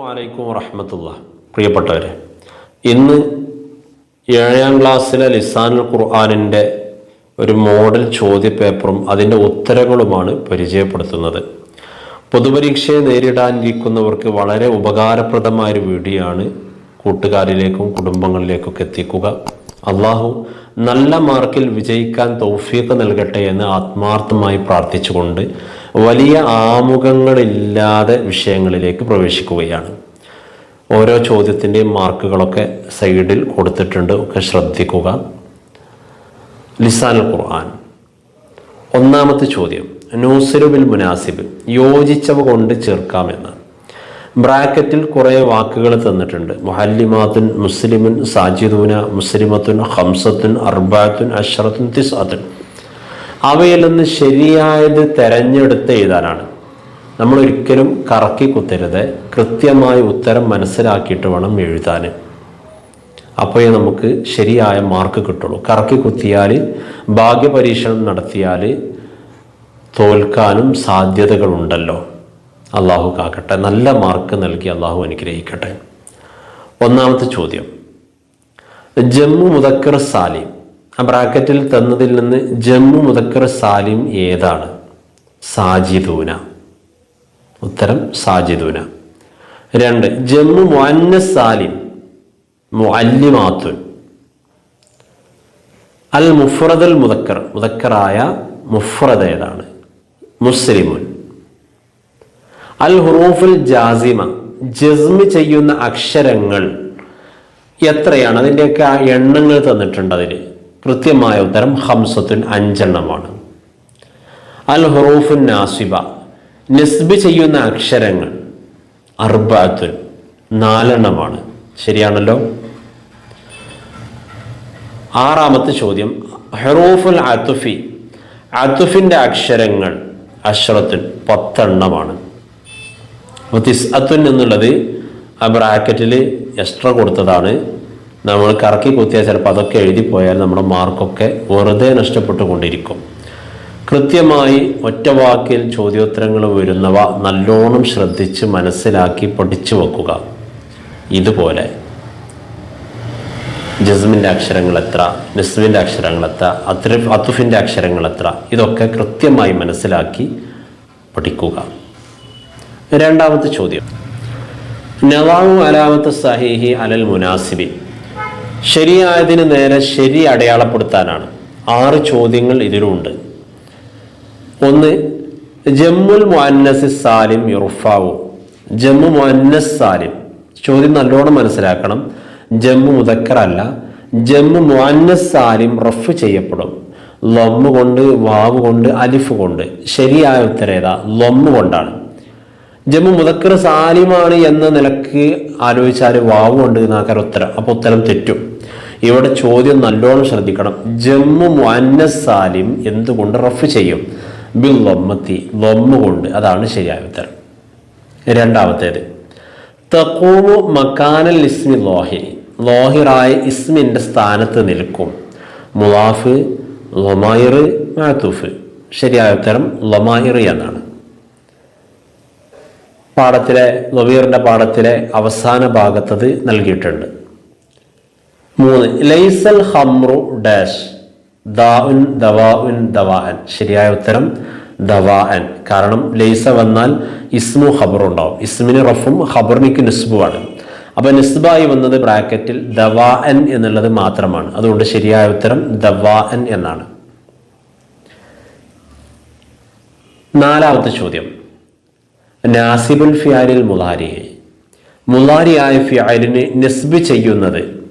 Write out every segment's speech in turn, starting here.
അലൈക്കും വറഹമത്തുള്ള പ്രിയപ്പെട്ടവരെ ഇന്ന് ഏഴാം ക്ലാസ്സിലെ ലിസാനുൽ ഖുർആാനിന്റെ ഒരു മോഡൽ ചോദ്യപേപ്പറും അതിന്റെ ഉത്തരങ്ങളുമാണ് പരിചയപ്പെടുത്തുന്നത്. പൊതുപരീക്ഷയെ നേരിടാനിരിക്കുന്നവർക്ക് വളരെ ഉപകാരപ്രദമായ ഒരു വീഡിയോ ആണ് കൂട്ടുകാരിലേക്കും കുടുംബങ്ങളിലേക്കൊക്കെ എത്തിക്കുക. അള്ളാഹു നല്ല മാർക്കിൽ വിജയിക്കാൻ തൗഫീഖ് നൽകട്ടെ എന്ന് ആത്മാർത്ഥമായി പ്രാർത്ഥിച്ചുകൊണ്ട് വലിയ ആമുഖങ്ങളില്ലാതെ വിഷയങ്ങളിലേക്ക് പ്രവേശിക്കുകയാണ്. ഓരോ ചോദ്യത്തിന്റെയും മാർക്കുകളൊക്കെ സൈഡിൽ കൊടുത്തിട്ടുണ്ട്. ഒക്കെ ശ്രദ്ധിക്കുക. ലിസാൻ ഖുർആൻ. ഒന്നാമത്തെ ചോദ്യം. നൂസരുബിൽ മുനാസിബ് യോജിച്ചവ കൊണ്ട് ചേർക്കാമെന്ന്. ബ്രാക്കറ്റിൽ കുറേ വാക്കുകൾ തന്നിട്ടുണ്ട്. മുഹല്ലിമാത്തുൻ മുസ്ലിമുൻ സാജിദൂന മുസ്ലിമത്തുൻ ഹംസത്തുൻ അർബാത്തുൻ അഷറത്തുൻ തിസാത്തുൻ അവയിൽ നിന്ന് ശരിയായത് തെരഞ്ഞെടുത്ത് എഴുതാനാണ്. നമ്മൾ ഒരിക്കലും കറക്കി കുത്തരുത്. കൃത്യമായ ഉത്തരം മനസ്സിലാക്കിയിട്ട് വേണം എഴുതാൻ. അപ്പോഴേ നമുക്ക് ശരിയായ മാർക്ക് കിട്ടുള്ളൂ. കറക്കി കുത്തിയാൽ ഭാഗ്യപരീക്ഷണം നടത്തിയാൽ തോൽക്കാനും സാധ്യതകളുണ്ടല്ലോ. അള്ളാഹു കാക്കട്ടെ. നല്ല മാർക്ക് നൽകി അള്ളാഹു അനുഗ്രഹിക്കട്ടെ. ഒന്നാമത്തെ ചോദ്യം. ജമ്മു മുതക്കർ സാലിം. ആ ബ്രാക്കറ്റിൽ തന്നതിൽ നിന്ന് ജമ്മു മുതക്കർ സാലിം ഏതാണ്? സാജിദൂന. ഉത്തരം സാജിദൂന. രണ്ട് ജമ്മു മുഅന്നസ് സാലിം മുഅല്ലിമാത്തുൻ. അൽ മുഫ്രദൽ മുതക്കർ മുതക്കറായ മുഫ്രദ് ഏതാണ്? മുസ്ലിമുൻ. അൽ ഹുറൂഫുൽ ജാസിമ ജസ്മ് ചെയ്യുന്ന അക്ഷരങ്ങൾ എത്രയാണ്? അതിന്റെയൊക്കെ ആ എണ്ണങ്ങൾ തന്നിട്ടുണ്ട് അതിൽ കൃത്യമായ ഉത്തരം ഹംസത്തുൻ അഞ്ചെണ്ണമാണ്. അൽ ഹുറൂഫുൻ നാസിബ നിസ്ബ് ചെയ്യുന്ന അക്ഷരങ്ങൾ അർബാത്തുൻ നാലെണ്ണമാണ്. ശരിയാണല്ലോ? ആറാമത്തെ ചോദ്യം ഹെറൂഫുൽ അത്തുഫി അത്തുഫിന്റെ അക്ഷരങ്ങൾ അഷ്റത്തുൻ പത്തെണ്ണമാണ്. അപ്പോൾ എന്നുള്ളത് ആ ബ്രാക്കറ്റിൽ എക്സ്ട്രാ കൊടുത്തതാണ്. നമ്മൾ കറക്കി കുത്തിയാൽ ചിലപ്പോൾ അതൊക്കെ എഴുതി പോയാൽ നമ്മുടെ മാർക്കൊക്കെ വെറുതെ നഷ്ടപ്പെട്ടു കൊണ്ടിരിക്കും കൃത്യമായി ഒറ്റ വാക്കിൽ ചോദ്യോത്തരങ്ങൾ വരുന്നവ നല്ലോണം ശ്രദ്ധിച്ച് മനസ്സിലാക്കി പഠിച്ചു വെക്കുക. ഇതുപോലെ. ജസ്മിന്റെ അക്ഷരങ്ങൾ എത്ര നിസ്മിന്റെ അക്ഷരങ്ങൾ എത്ര അത്ര അത്തുഫിന്റെ അക്ഷരങ്ങൾ എത്ര ഇതൊക്കെ കൃത്യമായി മനസ്സിലാക്കി പഠിക്കുക. രണ്ടാമത്തെ ചോദ്യം. നവാവു അലാമത്ത് സഹീഹി അലൽ മുനാസിബി. ശരിയായതിന് നേരെ ശരി അടയാളപ്പെടുത്താനാണ് ആറ് ചോദ്യങ്ങൾ ഇതിലുണ്ട്. ഒന്ന് ജമ്മുൽ മുഅന്നസ് സാലിം യുർഫാവു. ജമ്മു മുഅന്നസ് സാലിം. ചോദ്യം നല്ലോണം മനസ്സിലാക്കണം. ജമ്മു മുതക്കറല്ല ജമ്മു മുഅന്നസ് സാലിം റഫ് ചെയ്യപ്പെടും. ലൊമ്മ് കൊണ്ട് വാവ് കൊണ്ട് അലിഫ് കൊണ്ട്. ശരിയായ ഉത്തരേത? ലൊമ്മ് കൊണ്ടാണ്. ജമ്മു മുതക്കർ സാലിമാണ് എന്ന നിലയ്ക്ക് ആലോചിച്ചാൽ വാവ് കൊണ്ട് നാക്കാൻ ഉത്തരം അപ്പൊ ഉത്തരം തെറ്റും. ഇവിടെ ചോദ്യം നല്ലോണം ശ്രദ്ധിക്കണം. ജമ്മു മുഅന്നസ് സാലിം എന്തുകൊണ്ട് റഫ് ചെയ്യും? ബിൽ ലൊമ്മത്തി ലൊമ്മ കൊണ്ട്. അതാണ് ശരിയായ ഉത്തരം. രണ്ടാമത്തേത്. തക്കൂമു മക്കാനൽ ഇസ്മി ലോഹിരി ലോഹിറായ ഇസ്മിന്റെ സ്ഥാനത്ത് നിൽക്കും. മുലാഫ് ലൊമായിർ മാത്തൂഫ്. ശരിയായ ഉത്തരം ലൊമായിർ എന്നാണ്. പാഠത്തിലെ നൊവീറിന്റെ പാഠത്തിലെ അവസാന ഭാഗത്തത് നൽകിയിട്ടുണ്ട്. മൂന്ന് ലൈസൽ ഹംറു ഡാഷ്. ദാഉൻ ദവാഉൻ ദവാഅൻ. ശരിയായ ഉത്തരം ദവാഅൻ. കാരണം ലൈസ വന്നാൽ ഇസ്മു ഖബറും ഉണ്ടാവും. ഇസ്മിന് റഫും ഖബറിനിക്ക് നിസ്ബുമാണ് അപ്പൊ നിസ്ബായി വന്നത് ബ്രാക്കറ്റിൽ ദവാഅൻ എന്നുള്ളത് മാത്രമാണ്. അതുകൊണ്ട് ശരിയായ ഉത്തരം ദവാഅൻ എന്നാണ്. നാലാമത്തെ ചോദ്യം. നാസിബുൽ ഫിയാലിൽ മുലാരിയെ മുലാരിയായ ഫിയാലിന് നെസ്ബ് ചെയ്യുന്നത്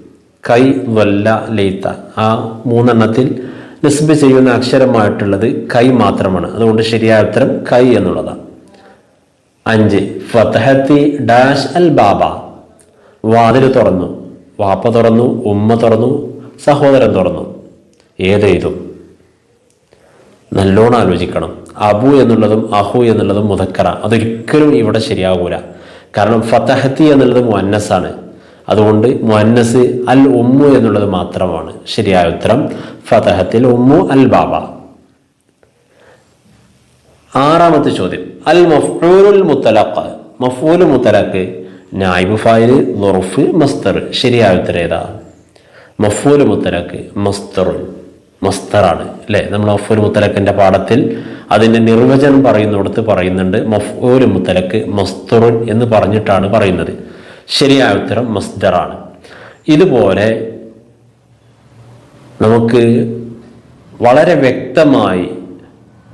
കൈ വല്ല ലെയ്ത്ത ആ മൂന്നെണ്ണത്തിൽ നെസ്ബ് ചെയ്യുന്ന അക്ഷരമായിട്ടുള്ളത് കൈ മാത്രമാണ്. അതുകൊണ്ട് ശരിയായ ഉത്തരം കൈ എന്നുള്ളതാണ്. അഞ്ച് ഫത്തഹത്തി ഡാഷ് അൽ ബാബ. വാതിൽ തുറന്നു. വാപ്പ തുറന്നു ഉമ്മ തുറന്നു സഹോദരൻ തുറന്നു. ഏതെയ്തും നല്ലോണം ആലോചിക്കണം. അബു എന്നുള്ളതും അഹു എന്നുള്ളതും മുതക്കറ അതൊരിക്കലും ഇവിടെ ശരിയാകൂല കാരണം ഫതഹത്തി എന്നുള്ളത് മുന്നസാണ് അതുകൊണ്ട് മുന്നസ് അൽ ഉമ്മു എന്നുള്ളത് മാത്രമാണ് ശരിയായ ഉത്തരം. ഫതഹത്തിൽ ഉമ്മു അൽ ബാബ. ആറാമത്തെ ചോദ്യം. അൽ മഫ്ഊലുൽ മുത്തലഖ്. മഫ്ഊൽ മുത്തലഖ് നായിബ് ഫായിൽ ലുർഫ് മസ്തർ. ശരിയായ ഉത്തരം ഏതാ മഫ്ഊൽ മുത്തലഖ് മസ്തറുൻ. മസ്തറാണ് അല്ലേ? നമ്മൾ മഫൂൽ മുത്തലക്കിന്റെ പാഠത്തിൽ അതിന്റെ നിർവചനം പറയുന്നിടത്ത് പറയുന്നുണ്ട് മഫൂൽ മുത്തലക്ക് മസ്തറുൻ എന്ന് പറഞ്ഞിട്ടാണ് പറയുന്നത്. ശരിയായ ഉത്തരം മസ്ദറാണ് ഇതുപോലെ നമുക്ക് വളരെ വ്യക്തമായി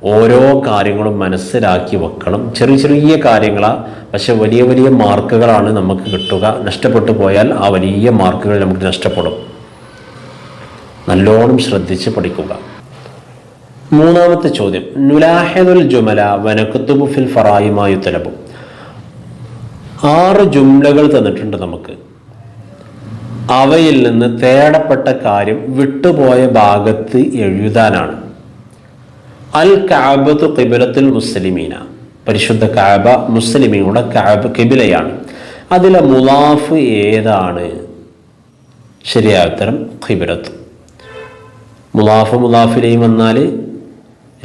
ഓരോ കാര്യങ്ങളും മനസ്സിലാക്കി വെക്കണം. ചെറിയ ചെറിയ കാര്യങ്ങളാ പക്ഷെ വലിയ വലിയ മാർക്കുകളാണ് നമുക്ക് കിട്ടുക. നഷ്ടപ്പെട്ടു പോയാൽ ആ വലിയ മാർക്കുകൾ നമുക്ക് നഷ്ടപ്പെടും. നല്ലോണം ശ്രദ്ധിച്ച് പഠിക്കുക. മൂന്നാമത്തെ ചോദ്യം. നുലാഹിദുൽ ജുമല വനക്കുത്തുബു ഫിൽ ഫറായുമായി തലബും ആറ് ജുംലകൾ തന്നിട്ടുണ്ട് നമുക്ക്. അവയിൽ നിന്ന് തേടപ്പെട്ട കാര്യം വിട്ടുപോയ ഭാഗത്ത് എഴുതാനാണ്. അൽ കാബത്തു കിബിലത്തുൽ മുസ്ലിമീന. പരിശുദ്ധ കാബ മുസ്ലിമീങ്ങളുടെ കാബ കിബിലയാണ് അതിലെ മുലാഫ് ഏതാണ്? ശരിയായ ഉത്തരം മുലാഫ് മുലാഫിലേയും വന്നാൽ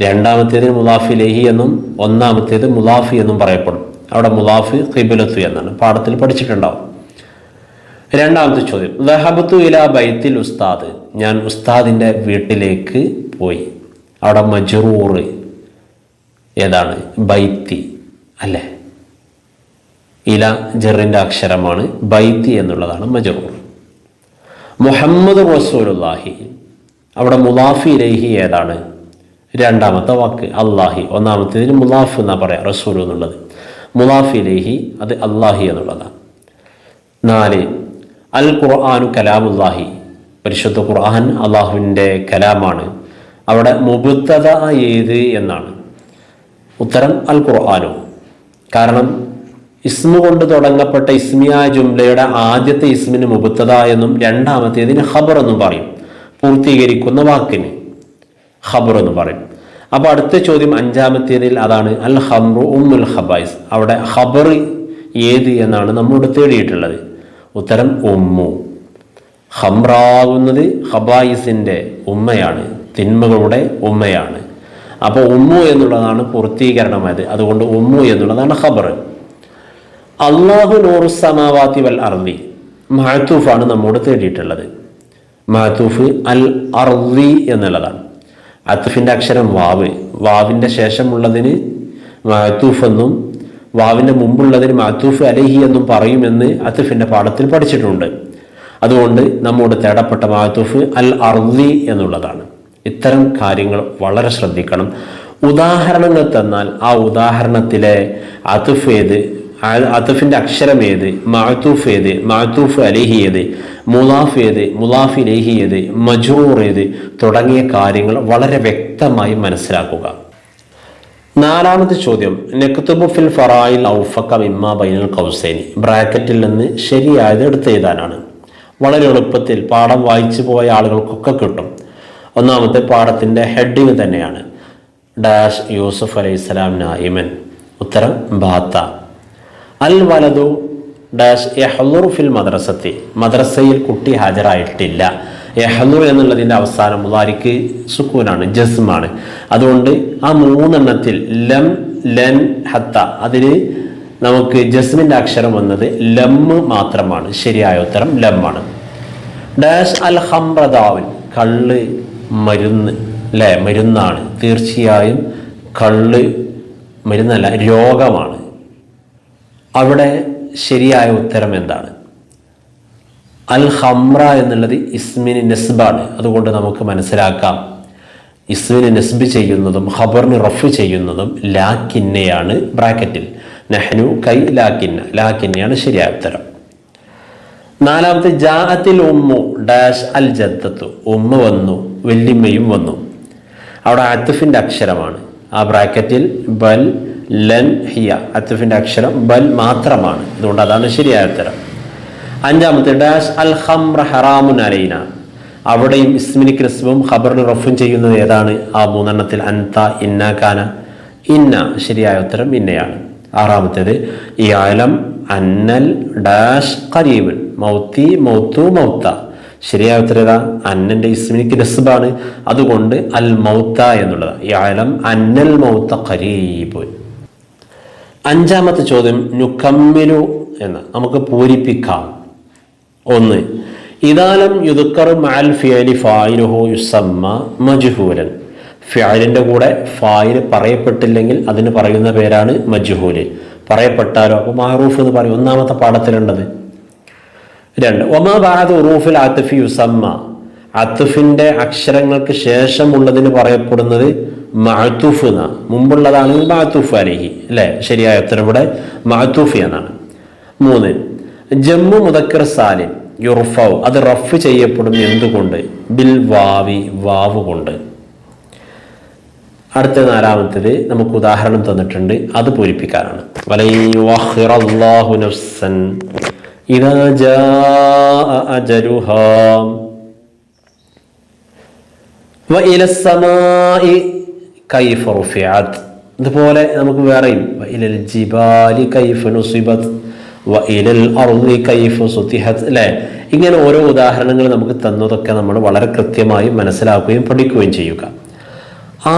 രണ്ടാമത്തേതിന് മുലാഫിലേഹി എന്നും ഒന്നാമത്തേത് മുലാഫി എന്നും പറയപ്പെടും. അവിടെ മുലാഫ് ഖിബിലത്തു എന്നാണ്. പാഠത്തിൽ പഠിച്ചിട്ടുണ്ടാവും. രണ്ടാമത്തെ ചോദ്യം. ദഹബത്തു ഇല ബൈത്തിൽ ഉസ്താദ്. ഞാൻ ഉസ്താദിന്റെ വീട്ടിലേക്ക് പോയി. അവിടെ മജറൂർ ഏതാണ്? ബൈത്തി അല്ലേ? ഇല ജറിന്റെ അക്ഷരമാണ് ബൈത്തി എന്നുള്ളതാണ് മജറൂർ. മുഹമ്മദ് റസൂലുല്ലാഹി അവിടെ മുലാഫി ഇലൈഹി ഏതാണ്? രണ്ടാമത്തെ വാക്ക് അള്ളാഹി ഒന്നാമത്തേതിന് മുലാഫ് എന്നാ പറയാം റസൂൽ എന്നുള്ളത്. മുലാഫി ഇലൈഹി അത് അള്ളാഹി എന്നുള്ളതാണ്. നാല് അൽ ഖുർആാനു കലാമുല്ലാഹി. പരിശുദ്ധ ഖുർആൻ അള്ളാഹുവിന്റെ കലാമാണ്. അവിടെ മുബുത്തത ഏത് എന്നാണ്. ഉത്തരം അൽ ഖുർആാനു. കാരണം ഇസ്മു കൊണ്ട് തുടങ്ങപ്പെട്ട ഇസ്മിയായ ജുംലയുടെ ആദ്യത്തെ ഇസ്മിന് മുബുത്തത എന്നും രണ്ടാമത്തേതിന് ഖബർ എന്നും പറയും. പൂർത്തീകരിക്കുന്ന വാക്കിന്. ഖബർ എന്ന് പറയും. അപ്പോൾ അടുത്ത ചോദ്യം അഞ്ചാമത്തേതിൽ അതാണ് അൽ ഹംറു ഉമ്മുൽ ഹബൈസ് അവിടെ ഖബർ ഏത് എന്നാണ് നമ്മോട് തേടിയിട്ടുള്ളത്. ഉത്തരം ഉമ്മു. ഹംറാകുന്നത് ഹബായിസിന്റെ ഉമ്മയാണ് തിന്മകളുടെ ഉമ്മയാണ്. അപ്പോൾ ഉമ്മു എന്നുള്ളതാണ് പൂർത്തീകരണമായത്. അതുകൊണ്ട് ഉമ്മു എന്നുള്ളതാണ് ഖബർ. അള്ളാഹു നൂറു സമാവാത്തി വൽ അർദി. മഹത്തൂഫാണ് നമ്മോട് തേടിയിട്ടുള്ളത്. മഹത്തൂഫ് അൽ അർദി എന്നുള്ളതാണ്. അത്തുഫിന്റെ അക്ഷരം വാവ്. വാവിന്റെ ശേഷമുള്ളതിന് മഹത്തൂഫ് എന്നും വാവിന്റെ മുമ്പുള്ളതിന് മഹത്തൂഫ് അലഹി എന്നും പറയുമെന്ന് അത്തുഫിന്റെ പാഠത്തിൽ പഠിച്ചിട്ടുണ്ട്. അതുകൊണ്ട് നമ്മോട് തേടപ്പെട്ട മഹത്തൂഫ് അൽ അർദി എന്നുള്ളതാണ്. ഇത്തരം കാര്യങ്ങൾ വളരെ ശ്രദ്ധിക്കണം. ഉദാഹരണങ്ങൾ തന്നാൽ ആ ഉദാഹരണത്തിലെ അതുഫ് ഏത് അത്തുഫിന്റെ അക്ഷരം ഏത് മഹത്തൂഫ് ഏത് മഹത്തൂഫ് അലിഹി ഏത് മുലാഫ് ഏത് മുലാഫ് ഇലഹി ഏത് മജൂർ ഏത് തുടങ്ങിയ കാര്യങ്ങൾ വളരെ വ്യക്തമായി മനസ്സിലാക്കുക. നാലാമത്തെ ചോദ്യം നെക്തുബു ഫിൽ ഫറായിൽ ഔഫക്ക ഇമ്മ ബൈനൽ കൗസേനി. ബ്രാക്കറ്റിൽ നിന്ന് ശരിയായത് എടുത്ത് എഴുതാനാണ്. വളരെ എളുപ്പത്തിൽ പാഠം വായിച്ചു പോയ ആളുകൾക്കൊക്കെ കിട്ടും. ഒന്നാമത്തെ പാഠത്തിന്റെ ഹെഡിങ് തന്നെയാണ്. ഡാഷ് യൂസുഫ് അലൈഹി സ്വലാം നായിമൻ. ഉത്തരം ബാത്ത. അൽ വലതു ഡാഷ് എഹ്ലൂർ ഫിൽ മദ്രസത്തി. മദ്രസയിൽ കുട്ടി ഹാജരായിട്ടില്ല. എഹ്ലൂർ എന്നുള്ളതിന്റെ അവസാനം മുതാരിക്ക് സുക്കൂനാണ് ജസ്മാണ്. അതുകൊണ്ട് ആ മൂന്നെണ്ണത്തിൽ ലം ലൻ ഹത്ത അതിൽ നമുക്ക് ജസ്മിന്റെ അക്ഷരം വന്നത് ലം മാത്രമാണ്. ശരിയായ ഉത്തരം ലമ്മാണ്. ഡാഷ് അൽ ഹംറദാവിൻ കള്ള് മരുന്ന് അല്ലേ മരുന്നാണ്. തീർച്ചയായും കള്ള് മരുന്നല്ല രോഗമാണ്. അവിടെ ശരിയായ ഉത്തരം എന്താണ്? അൽ ഹംറ എന്നുള്ളത് ഇസ്മിന് നെസ്ബാണ്. അതുകൊണ്ട് നമുക്ക് മനസ്സിലാക്കാം. ഇസ്മിന് നെസ്ബ് ചെയ്യുന്നതും ഖബറിന് റഫ് ചെയ്യുന്നതും ലാക്കിന്നയാണ് ബ്രാക്കറ്റിൽ. നെഹ്നു കൈ ലാക്കിന്ന ലാക്കിന്നയാണ് ശരിയായ ഉത്തരം. നാലാമത്തെ ജാഅത്തിൽ ഉമ്മു ഡാഷ് അൽ ജദ്ദത്തു. ഉമ്മ വന്നു വല്യമ്മയും വന്നു. അവിടെ അത്തുഫിന്റെ അക്ഷരമാണ്. ആ ബ്രാക്കറ്റിൽ ബൽ ലൻ ഹിയ അത്തുഫിന്റെ അക്ഷരം ബൽ മാത്രമാണ്. അതുകൊണ്ട് അതാണ് ശരിയായ ഉത്തരം. അഞ്ചാമത്തെ ഡാഷ് അൽ ഹംറ ഹറാമുൻ അലൈന. അവിടെയും ഇസ്മിന് ക്രിസ്ബും ഖബറിന് റഫും ചെയ്യുന്നത് ഏതാണ്? ആ മൂന്നെണ്ണത്തിൽ അൻത ഇന്ന കാന. ഇന്ന ശരിയായ ഉത്തരം ഇന്നയാണ്. ആറാമത്തേത് ഈ ആലം അന്നൽ ഡാഷ് കരീബൻ മൗത്തി മൗത്തു മൗത്ത. ശരിയായ ഉത്തരം ഏതാ? അന്നന്റെ ഇസ്മിനിക്ക് നസ്ബാണ് അതുകൊണ്ട് അൽ മൗത്ത എന്നുള്ളതാണ്. ഈ ആലം അന്നൽ മൗത്ത ഖരീബ് അഞ്ചാമത്തെ ചോദ്യം നുക്കമ്മിലു എന്ന് നമുക്ക് പൂരിപ്പിക്കാം. ഒന്ന് ഇതാലം യുദുക്കർ മാൽ ഫിയലി ഫായിലുഹു യുസമ്മ മജുഹൂരൻ ഫിയലിന്റെ കൂടെ ഫായിൽ പറയപ്പെട്ടില്ലെങ്കിൽ അതിന് പറയുന്ന പേരാണ് മജുഹൂൽ. പറയപ്പെട്ടാലോ? അപ്പോൾ മാറൂഫ് എന്ന് പറയും. ഒന്നാമത്തെ പാഠത്തിലുണ്ടത് രണ്ട് ഒമാ ബാദ് ഉറൂഫിൽ ആത്തിഫി യുസമ്മ. അത്തുഫിന്റെ അക്ഷരങ്ങൾക്ക് ശേഷമുള്ളതിന് പറയപ്പെടുന്നത് മാത്തൂഫ് എന്നാണ് മുമ്പുള്ളതാണെങ്കിൽ മാത്തൂഫ് അലഹി അല്ലേ? ശരിയായ ഉത്തരം ഇവിടെ മാത്തൂഫി എന്നാണ്. മൂന്ന് ജമ്മു മുതക്കർ സാലിം യുർഫാവ് അത് റഫ് ചെയ്യപ്പെടും എന്തുകൊണ്ട്? ബിൽ വാവി വാവ് കൊണ്ട്. അടുത്ത നാലാമത്തേത് നമുക്ക് ഉദാഹരണം തന്നിട്ടുണ്ട് അത് പൂരിപ്പിക്കാനാണ്. വലൈഹു കൈഫ് റുഫിയാത്ത് ഇതുപോലെ നമുക്ക് വേറെയും. ഇലൽ ജിബാലി കൈഫ് നുസിബത്ത് വഇലൽ അർദി സുതിഹത് ഇങ്ങനെ ഓരോ ഉദാഹരണങ്ങൾ നമുക്ക് തന്നതൊക്കെ നമ്മൾ വളരെ കൃത്യമായി മനസ്സിലാക്കുകയും പഠിക്കുകയും ചെയ്യുക.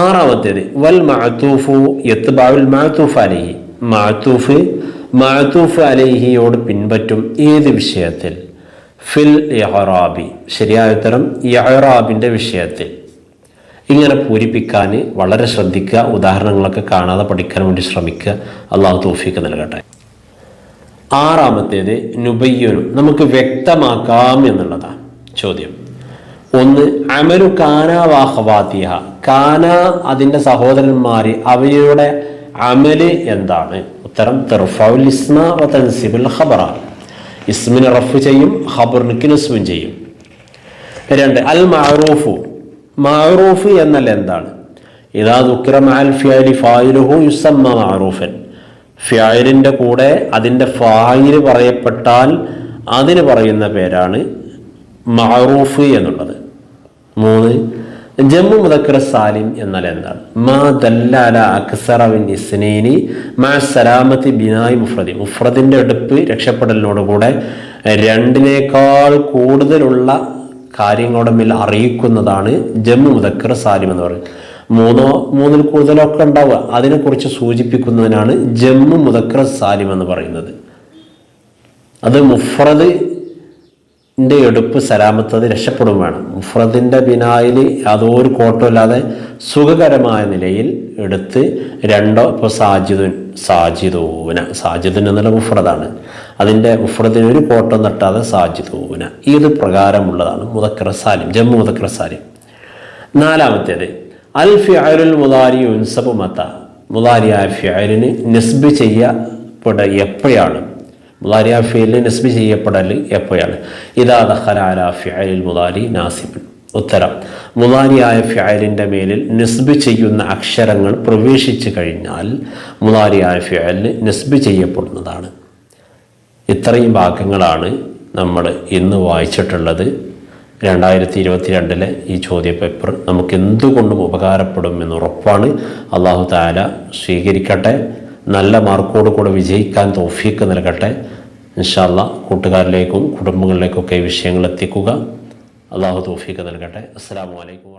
ആറാമത്തേത് വൽ മഅത്തൂഫു യത്ബാവുൽ മഅത്തൂഫ് അലൈഹി. മഅത്തൂഫ് മഅത്തൂഫ് അലൈഹിയോട് പിൻപറ്റും ഏത് വിഷയത്തിൽ? ഫിൽ യഹറാബി ശരിയായ ഉത്തരം യഹറാബിന്റെ വിഷയത്തിൽ. ഇങ്ങനെ പൂരിപ്പിക്കാൻ വളരെ ശ്രദ്ധിക്കുക ഉദാഹരണങ്ങളൊക്കെ കാണാതെ പഠിക്കാൻ വേണ്ടി ശ്രമിക്കുക. അള്ളാഹു തോഫിക്ക് നൽകട്ടെ. ആറാമത്തേത് നുബയ്യനു. നമുക്ക് വ്യക്തമാക്കാം എന്നുള്ളതാണ് ചോദ്യം. ഒന്ന് അമലു കാന കാന അതിന്റെ സഹോദരന്മാർ അവയുടെ അമൽ എന്താണ്? ഉത്തരം തെർഫൗൽ ഇസ്മ ഇസ്മിന് റഫ് ചെയ്യും ഖബറിന് നസ്ബും ചെയ്യും. രണ്ട് അൽ മഅറൂഫു. മഅറൂഫ് എന്നല്ല എന്താണ്? ഇതാ ദുഃഖിറ മാൽ ഫിയലി ഫിയലിന്റെ കൂടെ അതിന്റെ ഫായിൽ പറയപ്പെട്ടാൽ അതിന് പറയുന്ന പേരാണ് മാറൂഫ് എന്നുള്ളത്. മൂന്ന് ജമ്മു മുതക്കർ സാലിം എന്നാൽ എന്താണ്? മാ ദല്ലാല അക്സറവിൻ ഇസ്നീനി മാ സലാമത്തി ബിനായി മുഫ്രദി. മുഫ്രദിന്റെ എടുപ്പ് രക്ഷപ്പെടലിനോടുകൂടെ രണ്ടിനേക്കാൾ കൂടുതലുള്ള കാര്യങ്ങളുടെ മേൽ അറിയിക്കുന്നതാണ് ജമ്മു മുതക്കർ സാലിം എന്ന് പറയുന്നത്. മൂന്നോ മൂന്നിൽ കൂടുതലോ ഒക്കെ ഉണ്ടാവുക. അതിനെക്കുറിച്ച് സൂചിപ്പിക്കുന്നതിനാണ് ജമ്മു മുതക്കർ സാലിം എന്ന് പറയുന്നത്. അത് മുഫ്രദ് ന്റെ എടുപ്പ് സലാമത്തത് രക്ഷപ്പെടും വേണം. മുഫ്രദിന്റെ ബിനായിൽ യാതൊരു കോട്ടമില്ലാതെ സുഖകരമായ നിലയിൽ എടുത്ത് രണ്ടോ ഇപ്പോൾ സാജിദുൻ സാജിദൂന സാജിദുൻ എന്നുള്ള മുഫ്രദാണ്. അതിന്റെ മുഫ്രദിന് ഒരു കോട്ടം തട്ടാതെ സാജിദൂന ഇത് പ്രകാരമുള്ളതാണ് മുദക്കർ സാലിം ജമ്മു മുദക്കർ സാലിം. നാലാമത്തേത് അൽ ഫിഅലുൽ മുതാരി ഉൻസബ് മത്ത മുദാരിയായ ഫിഅലിന് നസ്ബ് ചെയ്യപ്പെട എപ്പോഴാണ്? മുദാരിയ ഫിയലിന് നസ്ബ് ചെയ്യപ്പെടൽ എപ്പോഴാണ്? ഇതാ ദഖല അല മുദാരി നാസിബൻ. ഉത്തരം മുതാരിയായ ഫിയലിന്റെ മേലിൽ നസ്ബ് ചെയ്യുന്ന അക്ഷരങ്ങൾ പ്രവേശിച്ചു കഴിഞ്ഞാൽ മുതാരിയായ ഫിയലിന് നസ്ബ് ചെയ്യപ്പെടുന്നതാണ്. ഇത്രയും ഭാഗങ്ങളാണ് നമ്മൾ ഇന്ന് വായിച്ചിട്ടുള്ളത്. രണ്ടായിരത്തി ഇരുപത്തി രണ്ടിലെ ഈ ചോദ്യപേപ്പർ നമുക്ക് എന്തുകൊണ്ടും ഉപകാരപ്പെടും എന്ന് ഉറപ്പാണ്. അള്ളാഹു താല സ്വീകരിക്കട്ടെ. നല്ല മാർക്കോട് കൂടെ വിജയിക്കാൻ തോഫീക്ക് നൽകട്ടെ. ഇൻഷാല്ല കൂട്ടുകാരിലേക്കും കുടുംബങ്ങളിലേക്കൊക്കെ വിഷയങ്ങൾ എത്തിക്കുക. അള്ളാഹു തോഫീക്ക് നൽകട്ടെ. അസ്സാം വലൈക്കും